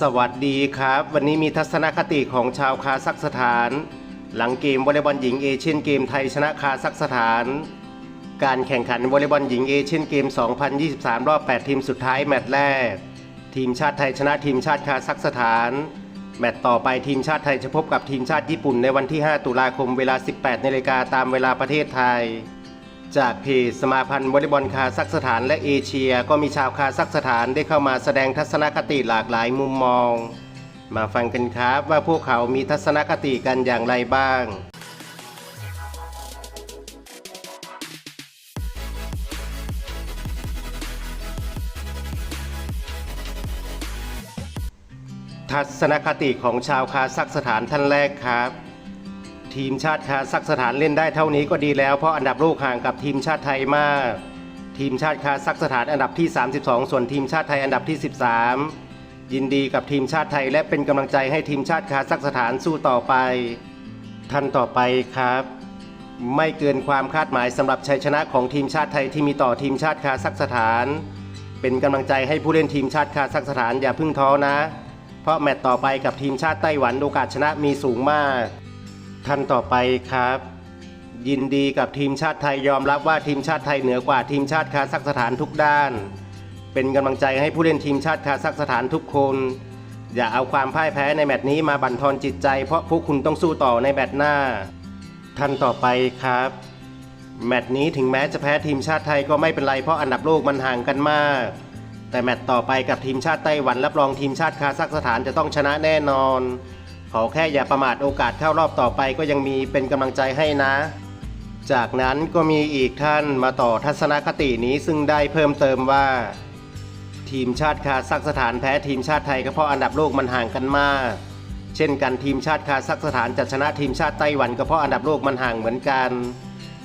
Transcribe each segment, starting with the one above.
สวัสดีครับ วันนี้มีทัศนคติของชาวคาซัคสถาน หลังเกมวอลเลย์บอลหญิงเอเชียนเกมไทยชนะคาซัคสถาน การแข่งขันวอลเลย์บอลหญิงเอเชียนเกม 2023 รอบ 8 ทีมสุดท้ายแมตช์แรก ทีมชาติไทยชนะทีมชาติคาซัคสถาน แมตช์ต่อไปทีมชาติไทยจะพบกับทีมชาติญี่ปุ่นในวันที่ 5 ตุลาคมเวลา 18นาฬิกาตามเวลาประเทศไทย จากเพจสมาพันธ์วอลเลย์บอลคาซัคสถานและเอเชีย ก็มีชาวคาซัคสถานได้เข้ามาแสดงทัศนคติหลากหลายมุมมอง มาฟังกันครับว่าพวกเขามีทัศนคติกันอย่างไรบ้างทัศนคติของชาวคาซัคสถานท่านแรกครับ ทีมชาติคาซัคสถานเล่นได้เท่านี้ก็ดีแล้ว เพราะอันดับโลกห่างกับทีมชาติไทยมาก ทีมชาติคาซัคสถานอันดับที่ 32 ส่วนทีมชาติไทยอันดับที่ 13 ยินดีกับทีมชาติไทยและเป็นกำลังใจให้ทีมชาติคาซัคสถานสู้ต่อไป ท่านต่อไปครับ ไม่เกินความคาดหมายสำหรับชัยชนะของทีมชาติไทยที่มีต่อทีมชาติคาซัคสถาน เป็นกำลังใจให้ผู้เล่นทีมชาติคาซัคสถานอย่าพึ่งท้อนะ เพราะแมตต์ต่อไปกับทีมชาติไต้หวันโอกาสชนะมีสูงมาก ท่านต่อไปครับ ยินดีกับทีมชาติไทยยอมรับว่าทีมชาติไทยเหนือกว่าทีมชาติคาซัคสถานทุกด้าน เป็นกำลังใจให้ผู้เล่นทีมชาติคาซัคสถานทุกคน อย่าเอาความพ่ายแพ้ในแมตช์นี้มาบั่นทอนจิตใจ เพราะพวกคุณต้องสู้ต่อในแมตช์หน้า ท่านต่อไปครับแมตช์นี้ถึงแม้จะแพ้ทีมชาติไทยก็ไม่เป็นไรเพราะอันดับโลกมันห่างกันมาก แต่แมตช์ต่อไปกับทีมชาติไต้หวันรับรองทีมชาติคาซัคสถานจะต้องชนะแน่นอน ขอแค่อย่าประมาทโอกาสเข้ารอบต่อไปก็ยังมีเป็นกำลังใจให้นะ จากนั้นก็มีอีกท่านมาต่อทัศนคตินี้ซึ่งได้เพิ่มเติมว่า ทีมชาติคาซัคสถานแพ้ทีมชาติไทยก็เพราะอันดับโลกมันห่างกันมาก เช่นกันทีมชาติคาซัคสถานจะชนะทีมชาติไต้หวันก็เพราะอันดับโลกมันห่างเหมือนกัน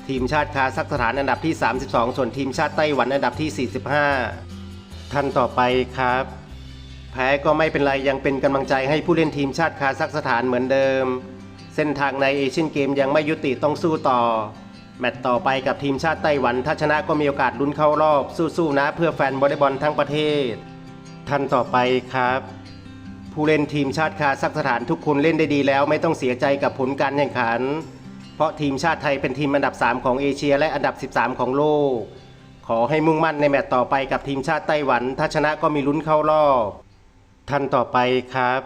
ทีมชาติคาซัคสถานอันดับที่ 32 ส่วนทีมชาติไต้หวันอันดับที่ 45 ท่านต่อไปครับ แพ้ก็ไม่เป็นไรยังเป็นกำลังใจให้ผู้เล่นทีมชาติคาซัคสถานเหมือนเดิม เส้นทางในเอเชียนเกมยังไม่ยุติต้องสู้ต่อ แมตต์ต่อไปกับทีมชาติไต้หวัน ถ้าชนะก็มีโอกาสลุ้นเข้ารอบสู้ๆนะเพื่อแฟนวอลเลย์บอลทั้งประเทศ ท่านต่อไปครับ ผู้เล่นทีมชาติคาซัคสถานทุกคนเล่นได้ดีแล้วไม่ต้องเสียใจกับผลการแข่งขัน เพราะทีมชาติไทยเป็นทีมอันดับ 3 ของเอเชีย และอันดับ 13 ของโลก ขอให้มุ่งมั่นในแมตต์ต่อไปกับทีมชาติไต้หวัน ถ้าชนะก็มีลุ้นเข้ารอบ ท่านต่อไปครับ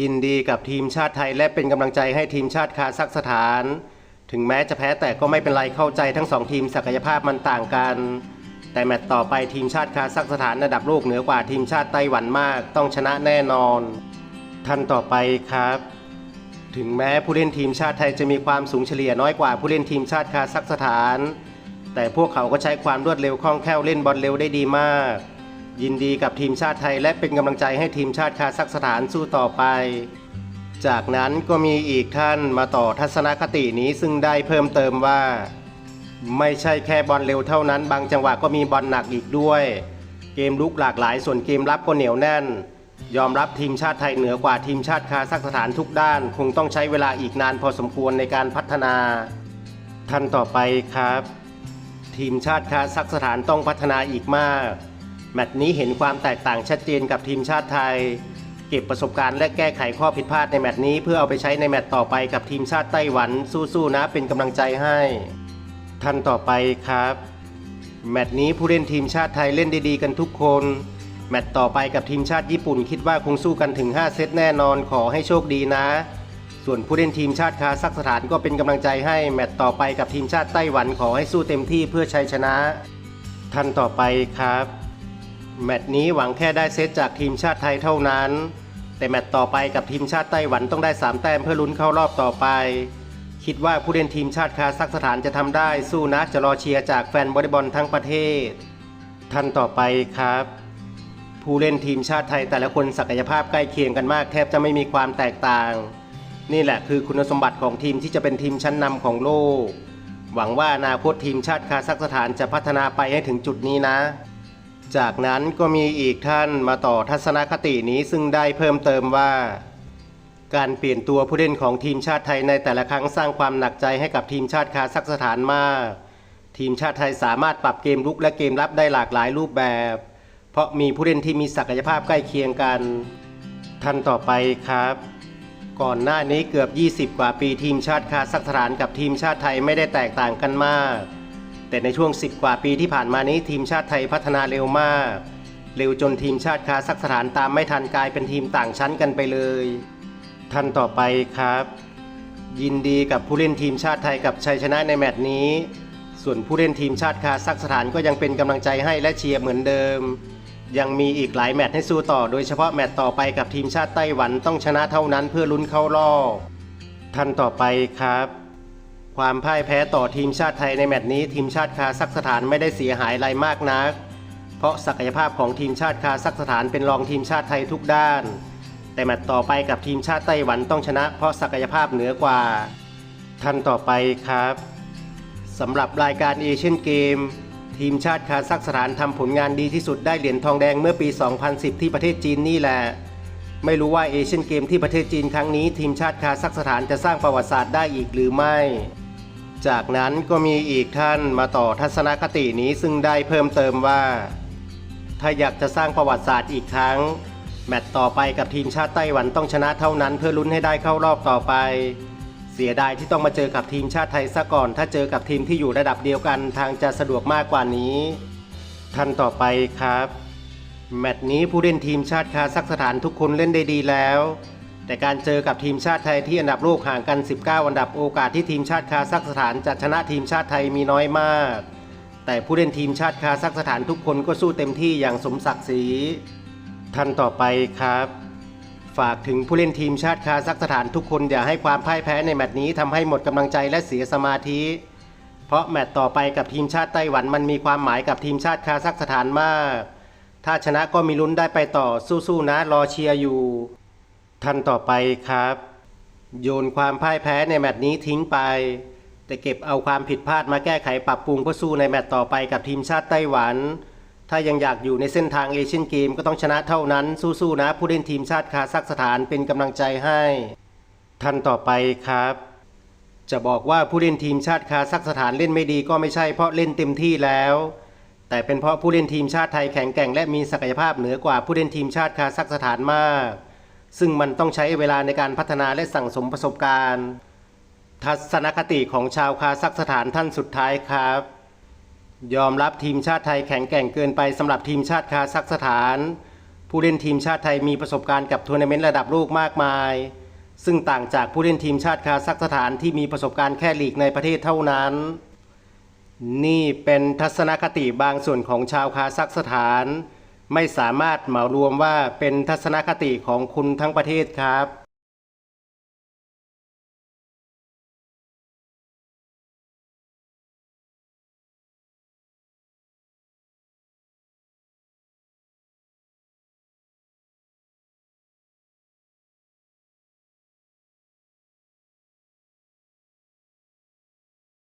ยินดีกับทีมชาติไทยและเป็นกำลังใจให้ทีมชาติคาซัคสถาน ถึงแม้จะแพ้แต่ก็ไม่เป็นไรเข้าใจทั้งสองทีมศักยภาพมันต่างกัน แต่แมตต์ต่อไปทีมชาติคาซัคสถานระดับโลกเหนือกว่าทีมชาติไต้หวันมาก ต้องชนะแน่นอน ท่านต่อไปครับ ถึงแม้ผู้เล่นทีมชาติไทยจะมีความสูงเฉลี่ยน้อยกว่าผู้เล่นทีมชาติคาซัคสถาน แต่พวกเขาก็ใช้ความรวดเร็วคล่องแคล่วเล่นบอลเร็วได้ดีมาก ยินดีกับทีมชาติไทยและเป็นกำลังใจให้ทีมชาติคาซัคสถานสู้ต่อไป จากนั้นก็มีอีกท่านมาต่อทัศนคตินี้ซึ่งได้เพิ่มเติมว่า ไม่ใช่แค่บอลเร็วเท่านั้น บางจังหวะก็มีบอลหนักอีกด้วย เกมลุกหลากหลายส่วนเกมรับก็เหนียวแน่น ยอมรับทีมชาติไทยเหนือกว่าทีมชาติคาซัคสถานทุกด้าน คงต้องใช้เวลาอีกนานพอสมควรในการพัฒนา ท่านต่อไปครับ ทีมชาติคาซัคสถานต้องพัฒนาอีกมาก แมตช์นี้เห็นความแตกต่างชัดเจนกับทีมชาติไทย เก็บประสบการณ์และแก้ไขข้อผิดพลาดในแมตช์นี้เพื่อเอาไปใช้ในแมตช์ต่อไปกับทีมชาติไต้หวันสู้ๆนะเป็นกำลังใจให้ท่านต่อไปครับ แมตช์นี้ผู้เล่นทีมชาติไทยเล่นได้ดีกันทุกคน แมตช์ต่อไปกับทีมชาติญี่ปุ่นคิดว่าคงสู้กันถึง 5 เซตแน่นอนขอให้โชคดีนะ ส่วนผู้เล่นทีมชาติคาซัคสถานก็เป็นกำลังใจให้แมตช์ต่อไปกับทีมชาติไต้หวันขอให้สู้เต็มที่เพื่อชัยชนะ ท่านต่อไปครับ แมตช์นี้หวังแค่ได้เซตจากทีมชาติไทยเท่านั้น แต่แมตช์ต่อไปกับทีมชาติไต้หวันต้องได้ 3 แต้มเพื่อลุ้นเข้ารอบต่อไป คิดว่าผู้เล่นทีมชาติคาซัคสถานจะทำได้สู้นะจะรอเชียร์จากแฟนวอลเลย์บอลทั้งประเทศ ท่านต่อไปครับ ผู้เล่นทีมชาติไทยแต่ละคนศักยภาพใกล้เคียงกันมากแทบจะไม่มีความแตกต่าง นี่แหละคือคุณสมบัติของทีมที่จะเป็นทีมชั้นนำของโลก หวังว่าอนาคตทีมชาติคาซัคสถานจะพัฒนาไปให้ถึงจุดนี้นะ จากนั้นก็มีอีกท่านมาต่อทัศนคตินี้ซึ่งได้เพิ่มเติมว่า การเปลี่ยนตัวผู้เล่นของทีมชาติไทยในแต่ละครั้งสร้างความหนักใจให้กับทีมชาติคาซัคสถานมาก ทีมชาติไทยสามารถปรับเกมลุกและเกมรับได้หลากหลายรูปแบบ เพราะมีผู้เล่นที่มีศักยภาพใกล้เคียงกัน ท่านต่อไปครับ ก่อนหน้านี้เกือบ 20 กว่าปีทีมชาติคาซัคสถานกับทีมชาติไทยไม่ได้แตกต่างกันมาก แต่ในช่วง 10 กว่าปีที่ผ่านมานี้ทีมชาติไทยพัฒนาเร็วมาก เร็วจนทีมชาติคาซัคสถานตามไม่ทันกลายเป็นทีมต่างชั้นกันไปเลยท่านต่อไปครับ ยินดีกับผู้เล่นทีมชาติไทยกับชัยชนะในแมตช์นี้ ส่วนผู้เล่นทีมชาติคาซัคสถานก็ยังเป็นกำลังใจให้และเชียร์เหมือนเดิม ยังมีอีกหลายแมตช์ให้สู้ต่อ โดยเฉพาะแมตช์ต่อไปกับทีมชาติไต้หวันต้องชนะเท่านั้นเพื่อลุ้นเข้ารอบท่านต่อไปครับ ความพ่ายแพ้ต่อทีมชาติไทยในแมตช์นี้ทีมชาติคาซัคสถานไม่ได้เสียหายอะไรมากนัก เพราะศักยภาพของทีมชาติคาซัคสถานเป็นรองทีมชาติไทยทุกด้าน แต่แมตช์ต่อไปกับทีมชาติไต้หวันต้องชนะ เพราะศักยภาพเหนือกว่าท่านต่อไปครับสำหรับรายการเอเชียนเกม ทีมชาติคาซัคสถานทำผลงานดีที่สุดได้เหรียญทองแดงเมื่อปี 2010 ที่ประเทศจีนนี่แหละไม่รู้ว่าเอเชียนเกมที่ประเทศจีนครั้งนี้ ทีมชาติคาซัคสถานจะสร้างประวัติศาสตร์ได้อีกหรือไม่ จากนั้นก็มีอีกท่านมาต่อทัศนคตินี้ซึ่งได้เพิ่มเติมว่า ถ้าอยากจะสร้างประวัติศาสตร์อีกครั้ง แมตช์ต่อไปกับทีมชาติไต้หวันต้องชนะเท่านั้นเพื่อลุ้นให้ได้เข้ารอบต่อไป เสียดายที่ต้องมาเจอกับทีมชาติไทยซะก่อน ถ้าเจอกับทีมที่อยู่ระดับเดียวกันทางจะสะดวกมากกว่านี้ ท่านต่อไปครับ แมตช์นี้ผู้เล่นทีมชาติคาซัคสถานทุกคนเล่นได้ดีแล้ว แต่การเจอกับทีมชาติไทยที่อันดับโลกห่างกัน 19 อันดับโอกาสที่ทีมชาติคาซัคสถานจะชนะทีมชาติไทยมีน้อยมาก แต่ผู้เล่นทีมชาติคาซัคสถานทุกคนก็สู้เต็มที่อย่างสมศักดิ์ศรีท่านต่อไปครับ ฝากถึงผู้เล่นทีมชาติคาซัคสถานทุกคนอย่าให้ความพ่ายแพ้ในแมตช์นี้ทำให้หมดกำลังใจและเสียสมาธิ เพราะแมตช์ต่อไปกับทีมชาติไต้หวันมันมีความหมายกับทีมชาติคาซัคสถานมาก ถ้าชนะก็มีลุ้นได้ไปต่อสู้ๆนะรอเชียร์อยู่ ท่านต่อไปครับ โยนความพ่ายแพ้ในแมตช์นี้ทิ้งไป แต่เก็บเอาความผิดพลาดมาแก้ไขปรับปรุงเพื่อสู้ในแมตช์ต่อไปกับทีมชาติไต้หวัน ถ้ายังอยากอยู่ในเส้นทางเอเชียนเกมก็ต้องชนะเท่านั้นสู้ๆนะ ผู้เล่นทีมชาติคาซัคสถานเป็นกำลังใจให้ ท่านต่อไปครับ จะบอกว่าผู้เล่นทีมชาติคาซัคสถานเล่นไม่ดีก็ไม่ใช่เพราะเล่นเต็มที่แล้วแต่เป็นเพราะผู้เล่นทีมชาติไทยแข็งแกร่งและมีศักยภาพเหนือกว่าผู้เล่นทีมชาติคาซัคสถานมาก ซึ่งมันต้องใช้เวลาในการพัฒนาและสั่งสมประสบการณ์ ทัศนคติของชาวคาซัคสถานท่านสุดท้ายครับ ยอมรับทีมชาติไทยแข็งแกร่งเกินไปสำหรับทีมชาติคาซัคสถาน ผู้เล่นทีมชาติไทยมีประสบการณ์กับทัวร์นาเมนต์ระดับโลกมากมาย ซึ่งต่างจากผู้เล่นทีมชาติคาซัคสถานที่มีประสบการณ์แค่ลีกในประเทศเท่านั้นนี่เป็นทัศนคติบางส่วนของชาวคาซัคสถาน ไม่สามารถเหมารวมว่าเป็นทัศนคติของคุณทั้งประเทศครับ